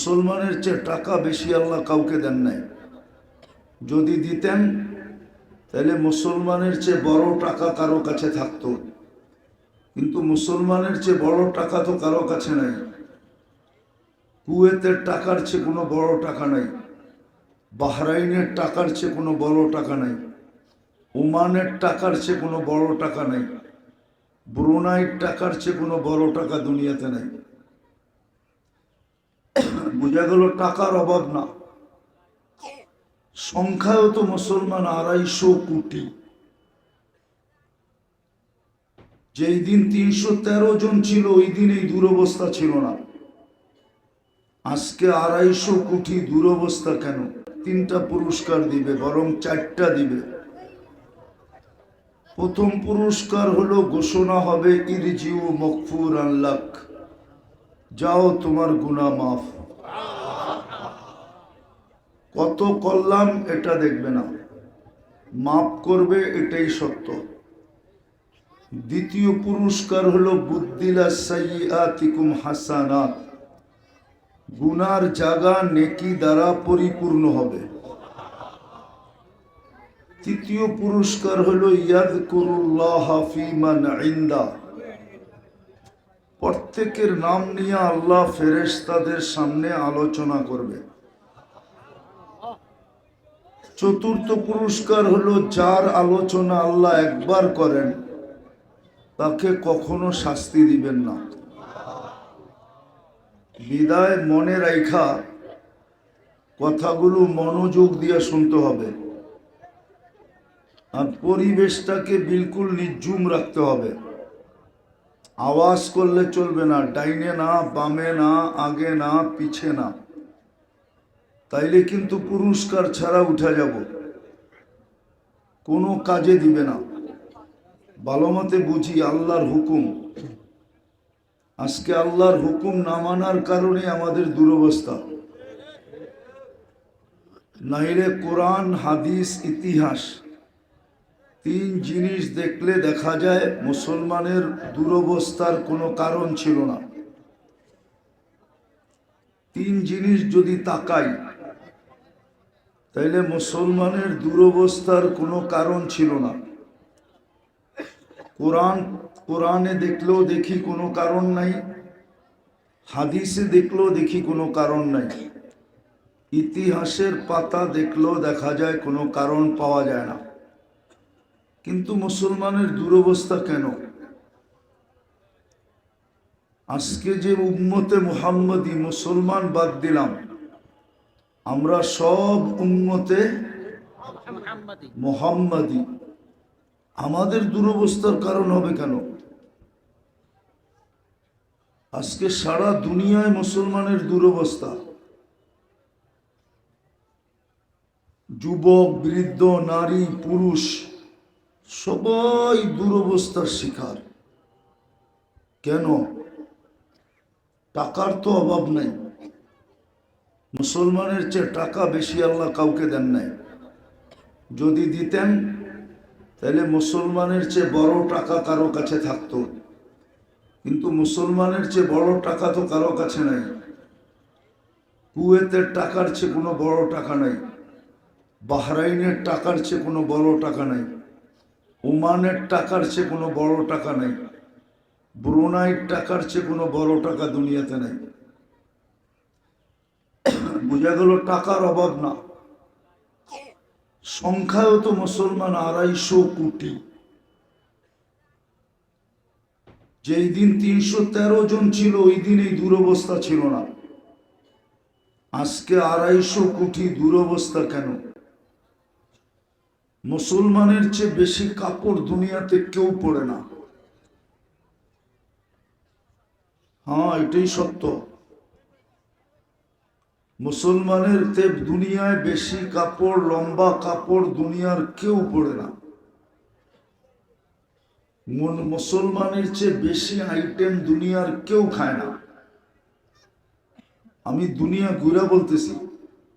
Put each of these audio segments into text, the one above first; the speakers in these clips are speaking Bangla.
মুসলমানের চেয়ে টাকা বেশি আল্লাহ কাউকে দেন নাই। যদি দিতেন, তাহলে মুসলমানের চেয়ে বড় টাকা কারও কাছে থাকতো। কিন্তু মুসলমানের চেয়ে বড় টাকা তো কারও কাছে নাই। কুয়েতের টাকার চেয়ে কোনো বড় টাকা নাই। বাহরাইনের টাকার চেয়ে কোনো বড় টাকা নাই। ওমানের টাকার চেয়ে কোনো বড় টাকা নাই। ব্রুনাইয়ের টাকার চেয়ে কোনো বড় টাকা দুনিয়াতে নাই। বোঝা গেল টাকার অভাব না। সংখ্যায়ও তো মুসলমান আড়াইশো কোটি। যেই দিন তিনশো তেরো জন ছিল, ওই দিন এই দুরবস্থা ছিল না। আজকে আড়াইশো কোটি দুরবস্থা কেন? তিনটা পুরস্কার দিবে, বরং চারটা দিবে। প্রথম পুরস্কার হলো, ঘোষণা হবে, ইরজিউ মকফুর আল্লাহ যাও, তোমার গুণা মাফ। কত করলাম এটা দেখবে না মাফ করবে এটাই সত্য। দ্বিতীয় পুরস্কার হলো বুদ্দিলা সাইয়াতিকুম হাসানাত। গুনার জাগা নেকি দ্বারা পরিপূর্ণ হবে। তৃতীয় পুরস্কার হলো ইয়াদ কুরুল্লাহ ফিমান ইন্দা। প্রত্যেকের নাম নিয়ে আল্লাহ ফেরেশতাদের সামনে আলোচনা করবে। চতুর্থ পুরস্কার হলো যার আলোচনা আল্লাহ একবার করেন, তাকে কখনো শাস্তি দিবেন না। বিদায় মনে রাইখা কথাগুলো মনোযোগ দিয়ে শুনতে হবে। আর পরিবেশটাকে বিলকুল নির্জুম রাখতে হবে। আওয়াজ করলে চলবে না, ডাইনে না, বামে না, আগে না, পিছে না। তাইলে কিন্তু পুরস্কার ছাড়া উঠে যাব। কোনো কাজে দিবে না। ভালো মতে বুঝি আল্লাহর হুকুম। আজকে আল্লাহর হুকুম না মানার কারণে আমাদের দুরবস্থা। নাইলে কোরআন, হাদিস, ইতিহাস তিন জিনিস দেখলে দেখা যায় মুসলমানের দুরবস্থার কোনো কারণ ছিল না। তিন জিনিস যদি তাকাই, তাইলে মুসলমানের দুরবস্থার কোনো কারণ ছিল না। কোরআন, কোরআনে দেখলেও দেখি কোনো কারণ নাই, হাদিসে দেখলেও দেখি কোনো কারণ নাই। ইতিহাসের পাতা দেখলেও দেখা যায় কোনো কারণ পাওয়া যায় না। কিন্তু মুসলমানের দুরবস্থা কেন? আজকে যে উম্মতে মুহাম্মদী মুসলমান বাদ দিলাম, আমরা সব উম্মতে মোহাম্মদী। আমাদের দুরবস্থার কারণ হবে কেন? আজকে সারা দুনিয়ায় মুসলমানের দুরবস্থা। যুবক, বৃদ্ধ, নারী, পুরুষ সবাই দুরবস্থার শিকার। কেন? টাকার তো অভাব নাই। মুসলমানের চেয়ে টাকা বেশি আল্লাহ কাউকে দেন নাই। যদি দিতেন, তাহলে মুসলমানের চেয়ে বড় টাকা কারও কাছে থাকতো। কিন্তু মুসলমানের চেয়ে বড় টাকা তো কারও কাছে নাই। কুয়েতের টাকার চেয়ে কোনো বড় টাকা নাই। বাহরাইনের টাকার চেয়ে কোনো বড় টাকা নাই। ওমানের টাকার চেয়ে কোনো বড় টাকা নেই। ব্রুনাইয়ের টাকার চেয়ে কোনো বড় টাকা দুনিয়াতে নেই। বোঝা গেল টাকার অভাব না। সংখ্যায়ও তো মুসলমান আড়াইশো কোটি। যেই দিন তিনশো তেরো জন ছিল, ওই দিন এই দুরবস্থা ছিল না। আজকে আড়াইশো কোটি দুরবস্থা কেন? মুসলমানের চেয়ে বেশি কাপড় দুনিয়াতে কেউ পড়ে না। হ্যাঁ এটাই সত্য। মুসলমানের তে দুনিয়ায় বেশি কাপড়, লম্বা কাপড় দুনিয়ার কেউ পড়ে না। মুসলমানের চেয়ে বেশি আইটেম দুনিয়ার কেউ খায় না। আমি দুনিয়া ঘুরে বলতেছি,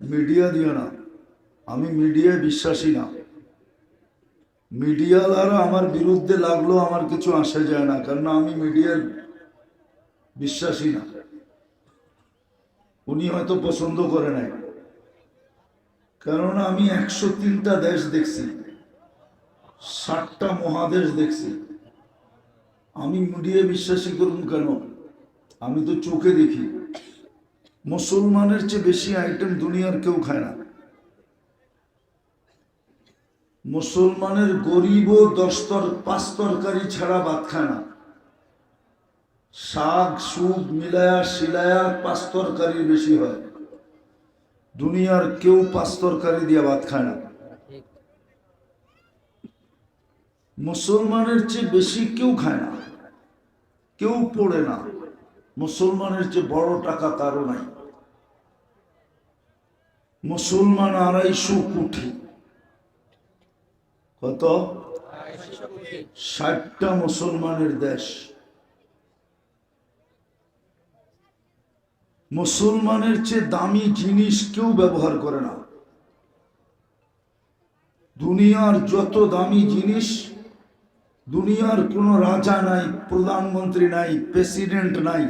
মিডিয়া দিয়ে না। আমি মিডিয়ায় বিশ্বাসী না। মিডিয়ালারা আমার বিরুদ্ধে লাগল আমার কিছু আসে যায় না কারণ আমি মিডিয়ার বিশ্বাসী না। উনি হয়তো পছন্দ করে নাই। কেননা আমি একশো তিনটা দেশ দেখছি, ষাটটা মহাদেশ দেখছি। আমি মিডিয়া বিশ্বাসী করুন কেন? আমি তো চোখে দেখি। মুসলমানের চেয়ে বেশি আইটেম দুনিয়ার কেউ খায় না। মুসলমানের গরিবও দশ তর পাঁচ তরকারি ছাড়া ভাত খায় না। শাক সুপ মিলায়া, শিলায়া পাঁচ তরকারি বেশি হয়। দুনিয়ার কেউ পাঁচ তরকারি দিয়ে ভাত খায় না। মুসলমানের চেয়ে বেশি কেউ খায় না। কেউ পড়ে না। মুসলমানের চেয়ে বড় টাকা কারও নাই। মুসলমান আড়াইশো কোটি। কত? ষাটটা মুসলমানের দেশ। মুসলমানের চেয়ে দামি জিনিস কেউ ব্যবহার করে না। দুনিয়ার যত দামি জিনিস, দুনিয়ার কোনো রাজা নাই, প্রধানমন্ত্রী নাই, প্রেসিডেন্ট নাই,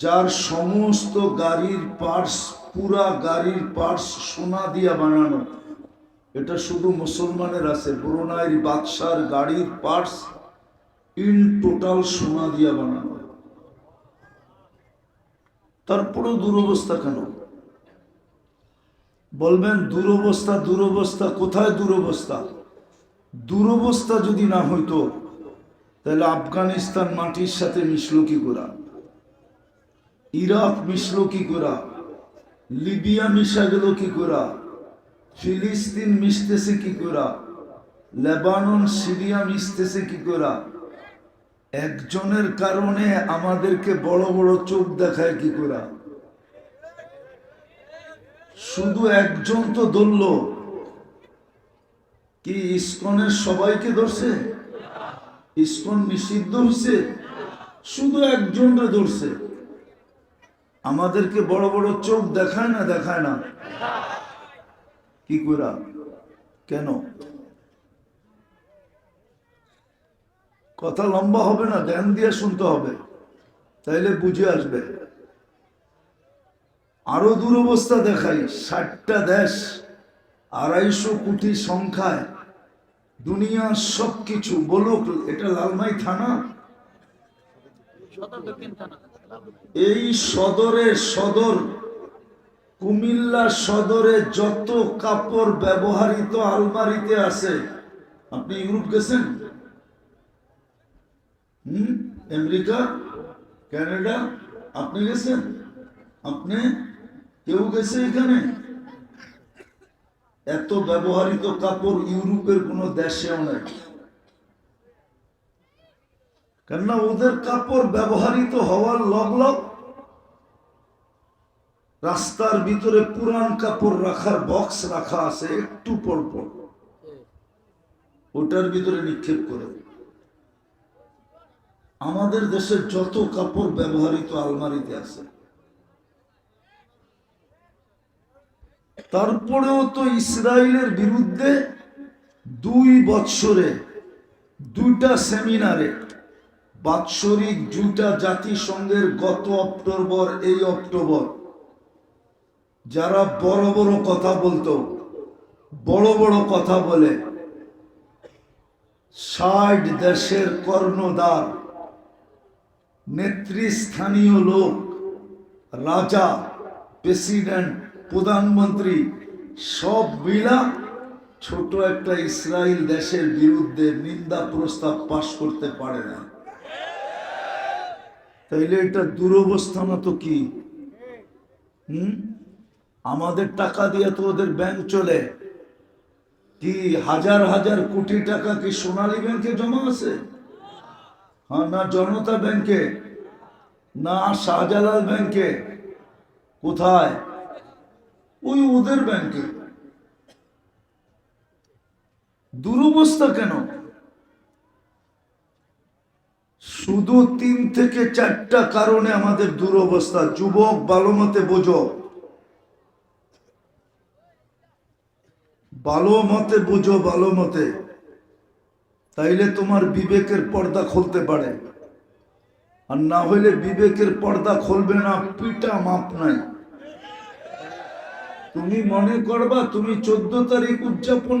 যার সমস্ত গাড়ির পার্টস, পুরা গাড়ির পার্টস সোনা দিয়া বানানো এটা শুধু মুসলমানের আছে। ব্রুনাইর বাদশার গাড়ির পার্টস ইন টোটাল সোনা দিয়া বানানো। তারপরেও দুরবস্থা কেন? বলবেন, দুরবস্থা দুরবস্থা, কোথায় দুরবস্থা? দুরবস্থা যদি না হইতো, তাহলে আফগানিস্তান মাটির সাথে মিশলো কি করা? ইরাক মিশলো কি করা? লিবিয়া মিশা গেল কি করা? ফিলিস্তিন মিশতেছে কি করা? লেবানন, সিরিয়া মিশতেছে কি করা? একজনের কারণে আমাদেরকে বড় বড় চোখ দেখায় কি করা? শুধু একজন তো ধরল। কি ইস্কনের সবাইকে ধরছে? ইস্কন নিষিদ্ধ হয়েছে শুধু একজনরে ধরছে। আমাদেরকে বড় বড় চোখ দেখায় না দেখায় না। কি করা কেন? কথা লম্বা হবে না ধ্যান দিয়ে শুনতে হবে তাইলে বুঝে আসবে। আরও দুরবস্থা দেখাই ষাটটা দেশ আড়াইশো কোটি সংখ্যায় দুনিয়ার সব কিছু বলুক এটা লালমাই থানা। এই সদরে সদর কুমিল্লা সদরে যত কাপড় ব্যবহারিত আলমারিতে আছে, আপনি ইউরোপ গেছেন? হুম? আমেরিকা? কানাডা? আপনি গেছেন? আপনি কেউ গেছে এখানে? এত ব্যবহৃত কাপড় ইউরোপের কোন দেশেও নাই। কেননা ওদের কাপড় ব্যবহারিত হওয়ার লগ লগ রাস্তার ভিতরে পুরান কাপড় রাখার বক্স রাখা আছে, একটু পর পর। ওটার ভিতরে নিক্ষেপ করে। আমাদের দেশের যত কাপড় ব্যবহৃত আলমারিতে আছে, তারপরেও তো ইসরায়েলের বিরুদ্ধে দুই বৎসরে দুইটা সেমিনারে বাৎসরিক দুইটা জাতিসংঘের গত অক্টোবর, এই অক্টোবর যারা বড় বড় কথা বলতো, বড় বড় কথা বলে, ষাট দেশের কর্ণদার নেতৃস্থানীয় লোক, রাজা, প্রেসিডেন্ট, প্রধানমন্ত্রী, সব মিলা ছোট একটা ইসরায়েল দেশের বিরুদ্ধে নিন্দা প্রস্তাব পাশ করতে পারে না। তাইলে এটা দুরবস্থা না তো কি? হুম? আমাদের টাকা দিয়ে তো ওদের ব্যাংক চলে। কি হাজার হাজার কোটি টাকা কি সোনালী ব্যাংকে জমা আছে? হ্যাঁ না জনতা ব্যাংকে না শাহজালাল ব্যাংকে কোথায়? ওই ওদের ব্যাংকে দুরবস্থা কেন? শুধু তিন থেকে চারটা কারণে আমাদের দুরবস্থা। যুবক ভালো মতে বোঝো। ভালো মতে বুঝো, ভালো মতে। তাইলে তোমার বিবেকের পর্দা খুলতে পারে। আর না হইলে বিবেকের পর্দা খুলবে না পিটা মাপ নাই। তুমি মনে করবা তুমি চোদ্দ তারিখ উদযাপন